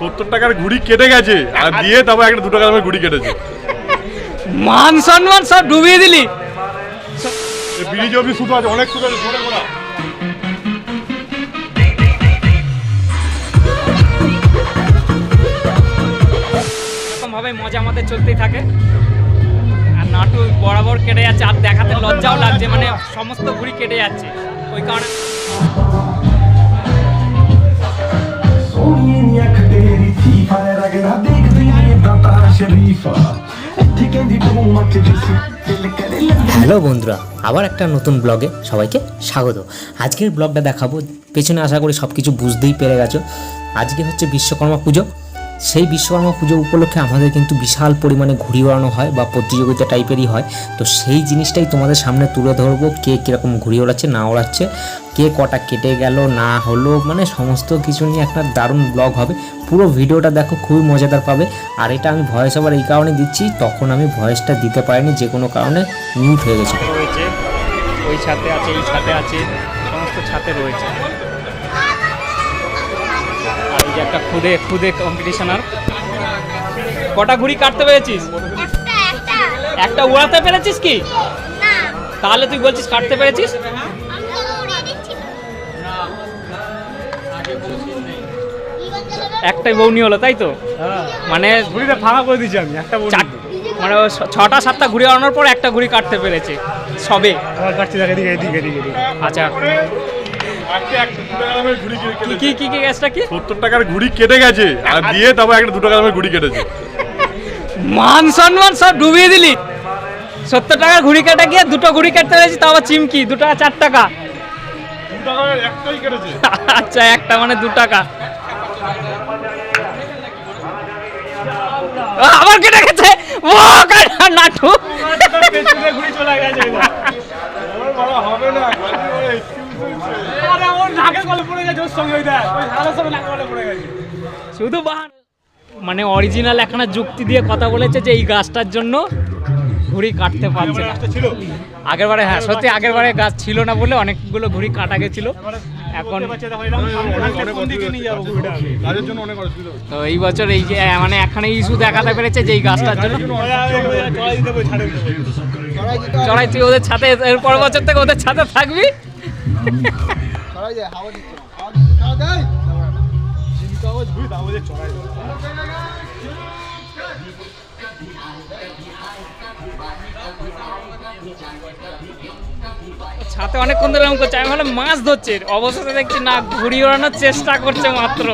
সত্তর টাকার ঘুড়ি কেটে গেছে। আর দিয়ে তারপর একটা দু টাকা দামের ঘুড়ি কেটেছে। মান সম্মান সব ডুবিয়ে দিলি। ব্রিজ অব্দি সুতো আছে অনেক সুতো আছে ভাবে মজা আমাদের চলতেই থাকে। আর নাটু বরাবর কেটে যাচ্ছে আর দেখাতে লজ্জাও লাগছে মানে সমস্ত ঘুড়ি কেটে যাচ্ছে। ওই কারণে Data sharifa হ্যালো বন্ধুরা, আবার একটা নতুন ব্লগে সবাইকে স্বাগত। আজকের ব্লগটা দেখাবো, পেছনে আশা করি সব কিছু বুঝতেই পেরে গেছো। আজকে হচ্ছে বিশ্বকর্মা পুজো সেই বিশ্বকর্মা পুজো উপলক্ষে আমাদের কিন্তু বিশাল পরিমাণে ঘুড়ি ওড়ানো হয় বা প্রতিযোগিতা টাইপেরই হয়। তো সেই জিনিসটাই তোমাদের সামনে তুলে ধরবো, কে কীরকম ঘুড়ি ওড়াচ্ছে, না ওড়াচ্ছে, কে কটা কেটে গেল, না হলো মানে সমস্ত কিছু নিয়ে একটা দারুণ ব্লগ হবে। পুরো ভিডিওটা দেখো, খুবই মজাদার পাবে। আর এটা আমি ভয়েস আবার এই কারণে দিচ্ছি, তখন আমি ভয়েসটা দিতে পারিনি, যে কোনো কারণে মিউট হয়ে গেছে। ওই ছাতে আছে, এই ছাতে আছে, সমস্ত ছাতে রয়েছে। যে একটা খুদে খুদে কম্পিটিশনার কটা ঘুড়ি কাটতে পেরেছিস? একটা উড়াতে পেরেছিস কি? তাহলে তুই বলছিস কাটতে পেরেছিস? একটাই বউনি হলো তাই তো? মানে ঘুড়িটা ফাঁকা করে দিয়েছি আমি একটা মানে ছটা সাতটা ঘুড়ি আনানোর পর একটা ঘুড়ি কাটতে পেরেছে সবে। আচ্ছা। কি কি কি কি গ্যাসটা কি? সত্তর টাকার ঘুড়ি কেটে গেছে। আর দিয়ে তারপর একটা দু টাকা দামের ঘুড়ি কেটেছে। মান সম্মান সব ডুবিয়ে দিলি। সত্তর টাকার ঘুড়ি কাটা গিয়ে দুটো ঘুড়ি কাটতে পেরেছি তাও আবার চিমকি দু টাকা চার টাকা। আচ্ছা একটা মানে দু টাকা। আবার কেটে গেছে। ও নাটু। ঘুড়ি চলে গেছে। শুধু বাহান। মানে অরিজিনাল একখানা যুক্তি দিয়ে কথা বলেছে যে এই গাছটার জন্য ঘুড়ি কাটতে পারছে না। ছিল। আগের বারে হ্যাঁ সত্যি আগের বারে গাছ ছিল না বলে অনেকগুলো ঘুড়ি কাটা গেছিল। এখন কাজের জন্য অনেক অসুবিধা হচ্ছে। তো এই বছর এই যে মানে এখানে ইস্যু দেখাতে পেরেছে যে এই গাছটার জন্য। চড়াই তুই ওদের ছাতে এর পর বছর থেকে ওদের ছাতে থাকবি? ছাতে অনেকক্ষণ ধরে এরকম করছে। আমি ভাবলাম মাছ ধরছে। অবশেষে দেখছি না, ঘুড়ি ওড়ানোর চেষ্টা করছে মাত্র।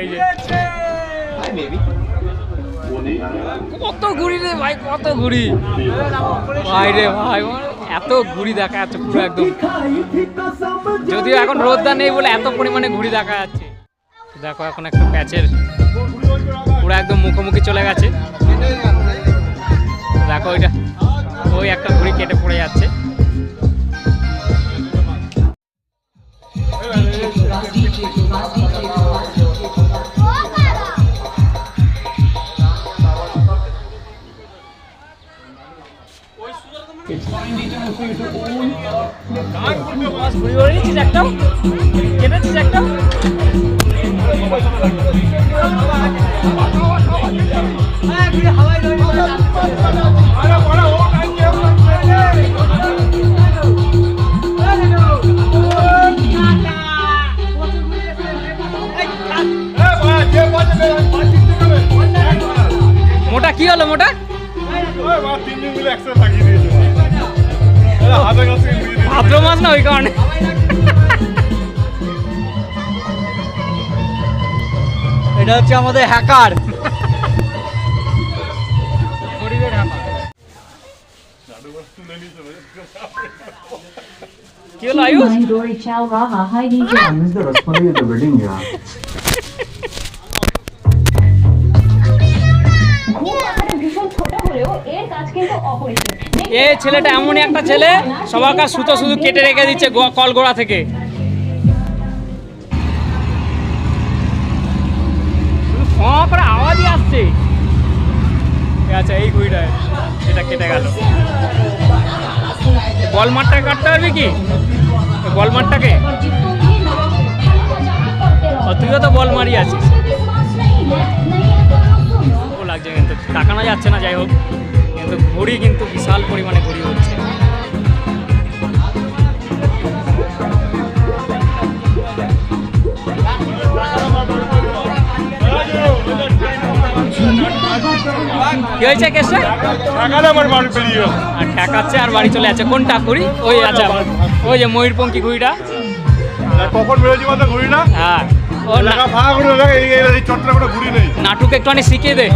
এই যে। কত ঘুড়ি রে ভাই, কত ঘুড়ি। ভাই রে ভাই এত ঘুড়ি দেখা যাচ্ছে পুরো একদম। যদিও এখন রোদটা নেই বলে এত পরিমাণে ঘুড়ি দেখা যাচ্ছে। দেখো এখন একটা প্যাচের পুরো একদম মুখোমুখি চলে গেছে। দেখো ওইটা, ওই একটা ঘুড়ি কেটে পড়ে যাচ্ছে। ঘুড়ি ওড়ে নিচ্ছিস একটাও কেটেছিস একটাও মোটা কি হলো মোটা তিন দিন মিলে একসাথে কাছে ভাদ্র মাস না ওই কারণে। এটা হচ্ছে আমাদের হ্যাকার। কি হলো আয়ুষ? ভীষণ ছোট হলেও এর কাজ কিন্তু অপরিসীম। এ ছেলেটা এমনই একটা ছেলে, সবার কাছে সুতো শুধু কেটে রেখে দিচ্ছে কলগোড়া থেকে। ফঁ করে আওয়াজই আসছে। আচ্ছা এই ঘুড়িটা এটা কেটে গেল। বল মাঠটাকে কাটতে পারবি কি? বল মাঠটাকে তুইও তো বল মারি আছিস লাগছে কিন্তু, তাকানো যাচ্ছে না, যাই হোক। কিন্তু ঘুড়ি কিন্তু বিশাল পরিমাণে ঘুড়ি উঠছে কি হয়েছে কেসটা টাকাটা আমার বাড়ি বেরিয়ে গেল আর ঠেকাচ্ছে আর বাড়ি চলে যাচ্ছে। কোনটা ঘুড়ি? ওই আচ্ছা ওই যে ময়ূরপঙ্খী ঘুড়িটা। কখন বেরোচ্ছি ঘুরি না হ্যাঁ। নাটুকে শিখিয়ে দে।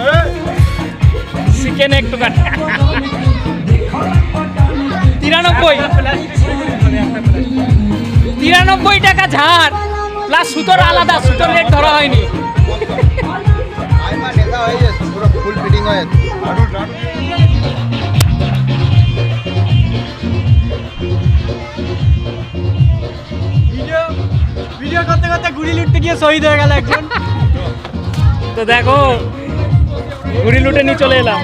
হ্যাঁ। শিখে নে একটু তিরানব্বই। তিরানব্বই টাকা ঝাড়। প্লাস সুতোর আলাদা সুতোর রেট ধরা হয়নি। হয়ে যাচ্ছে পুরো ফুল ফিটিং হয়ে ভিডিও করতে করতে গুড়ি লুটতে গিয়ে শহীদ হয়ে গেল একজন। তো দেখো ঘুড়ি লুটে নিয়ে চলে এলাম।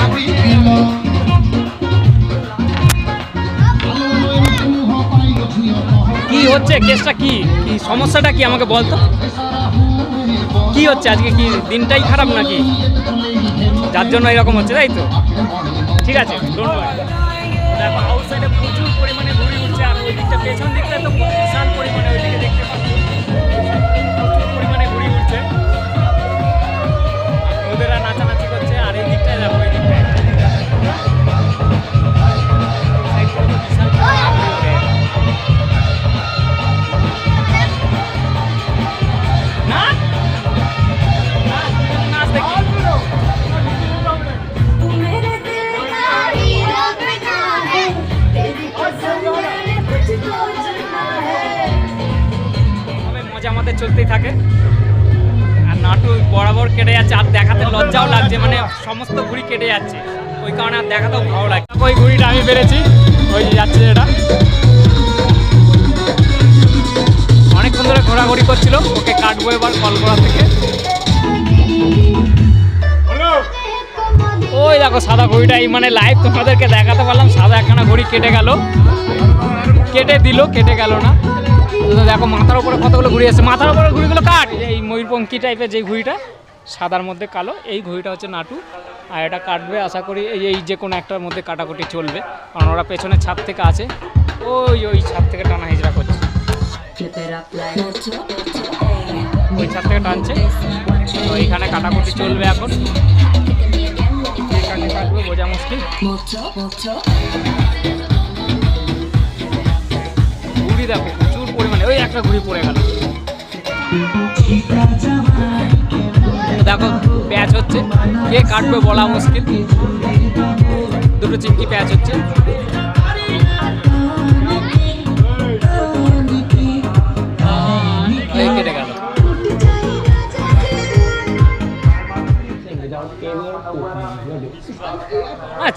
গুড়ি। কি হচ্ছে? কেসটা কি? কি সমস্যাটা কি? আমাকে বলতো। কি হচ্ছে? আজকে কি দিনটাই খারাপ নাকি? যার জন্য এরকম হচ্ছে, তাই তো? ঠিক আছে ডোন্ট ওয়ারি দেখো আউটসাইডে প্রচুর পরিমাণে ঘুড়ি উঠছে, আর ওই দিকটা পেছন দিকটা তো বিশাল পরিমাণে আমাদের চলতেই থাকে। আর নাটু বরাবর কেটে যাচ্ছে, আর দেখাতে লজ্জাও লাগছে মানে সমস্ত ঘুড়ি কেটে যাচ্ছে। ওই কারণে আর দেখাতেও ভালো লাগছে ওই ঘুড়িটা আমি পেরেছি, ওই যাচ্ছে এটা অনেকক্ষণ ধরে ঘোরাঘুরি করছিল, ওকে কাটবো এবার কল করা থেকে। ওই দেখো সাদা ঘড়িটা এই মানে লাইভ তোমাদেরকে দেখাতে পারলাম, সাদা একখানা ঘড়ি কেটে গেল। কেটে দিল, কেটে গেল না। দেখো মাথার উপরে কতগুলো ঘুড়ি আছে। মাথার উপরে ঘুড়িগুলো কাট। এই ময়ূরপঙ্খী টাইপের যে ঘুড়িটা, সাদার মধ্যে কালো, এই ঘুড়িটা হচ্ছে নাটু। আর এটা কাটবে, আশা করি এই এই যে কোনো একটার মধ্যে কাটাকুটি চলবে। কারণ ওরা পেছনের ছাদ থেকে আছে। ওই ওই ছাদ থেকে টানা হিজড়া করছে। ওই ছাদ থেকে টানছে। তো এইখানে কাটাকুটি চলবে এখন কাটবে, বোঝা মুশকিল। ঘুড়ি দেখো প্রচুর পরিমাণে, ওই একটা ঘুড়ি পড়ে গেল। দেখো, প্যাচ হচ্ছে, কে কাটবে বলা মুশকিল। দুটো চিমকি প্যাচ হচ্ছে।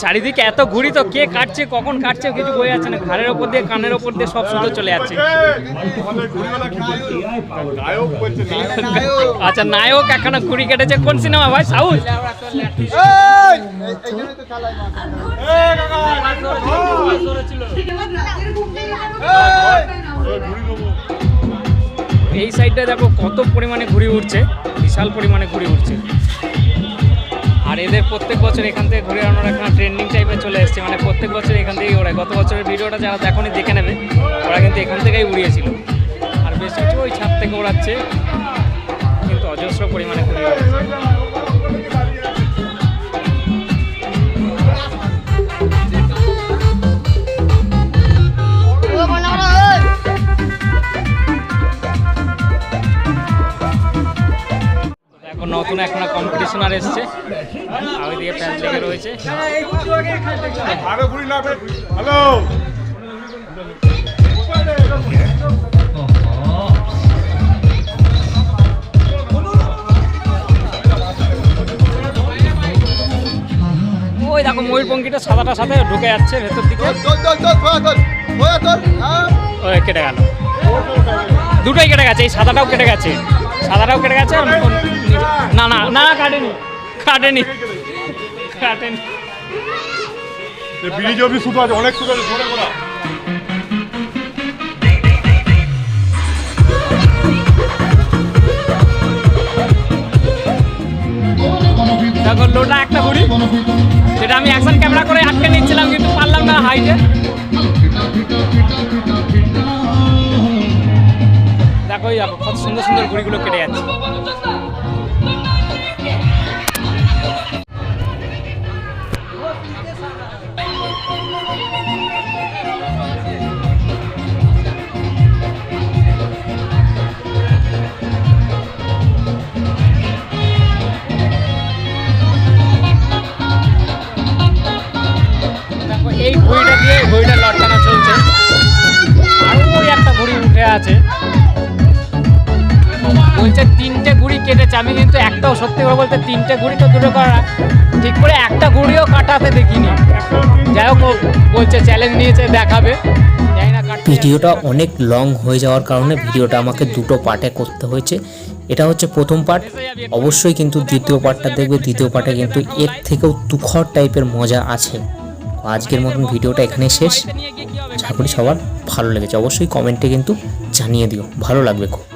চারিদিকে এত ঘুড়ি তো কে কাটছে, কখন কাটছে, কিছু বোঝা যাচ্ছে না। ঘাড়ের ওপর দিয়ে, কানের ওপর দিয়ে সব সুতো চলে যাচ্ছে। আচ্ছা নায়ক একখানা ঘুড়ি কেটেছে। কোন সিনেমা ভাই? সাউথ? এই সাইডটা দেখো, কত পরিমাণে ঘুড়ি উঠছে বিশাল পরিমাণে ঘুড়ি উঠছে আর এদের প্রত্যেক বছর এখান থেকে ঘুরে আনার একটা ট্রেন্ডিং টাইপের চলে এসছে। মানে প্রত্যেক বছর এখান থেকেই ওরা। গত বছরের ভিডিওটা যারা দেখনি, দেখে নেবে। ওরা কিন্তু এখান থেকেই উড়িয়েছিল। আর বেশ কিছু ওই ছাদ থেকে ওড়াচ্ছে কিন্তু অজস্র পরিমাণে ঘুড়ি কম্পিটিশন এসছে। আর ওইদিকে প্যান্ট লেগে রয়েছে। ওই দেখো ময়ূরপঙ্খিটা সাদাটার সাথে ঢুকে যাচ্ছে ভেতর দিকে। ওই কেটে গেল। দুটোই কেটে গেছে, এই সাদাটাও কেটে গেছে। সাদাটাও কেটে গেছে না না না কাটেনি। কাটেনি। কাটেনি। ব্রিজ অব্দি শুধু আছে অনেক শুধু আছে ধরে করা দেখো লোটা একটা ঘুড়ি। সেটা আমি অ্যাকশন ক্যামেরা করে আটকে নিচ্ছিলাম কিন্তু পারলাম না হাইটে এই কত সুন্দর সুন্দর ঘুড়িগুলো কেটে যাচ্ছে। এই ঘড়িটা দিয়ে ঘড়িটা লটকানো চলছে। আরও একটা ঘড়ি উঠে আছে। আমি কিন্তু একটাও সত্যি করে বলতে তিনটে ঘুড়ি তো দূরে করা ঠিক করে একটা ঘুড়িও কাটাতে দেখিনি। যাই হোক বলছে চ্যালেঞ্জ নিয়েছে দেখাবে। ভিডিওটা অনেক লং হয়ে যাওয়ার কারণে ভিডিওটা আমাকে দুটো পার্টে করতে হয়েছে। এটা হচ্ছে প্রথম পার্ট। অবশ্যই কিন্তু দ্বিতীয় পার্টটা দেখবে। দ্বিতীয় পার্টে কিন্তু এর থেকেও তুখর টাইপের মজা আছে। আজকের মতন ভিডিওটা এখানে শেষ। আশা করি সবার ভালো লেগেছে। অবশ্যই কমেন্টে কিন্তু জানিয়ে দিও। ভালো লাগবে খুব।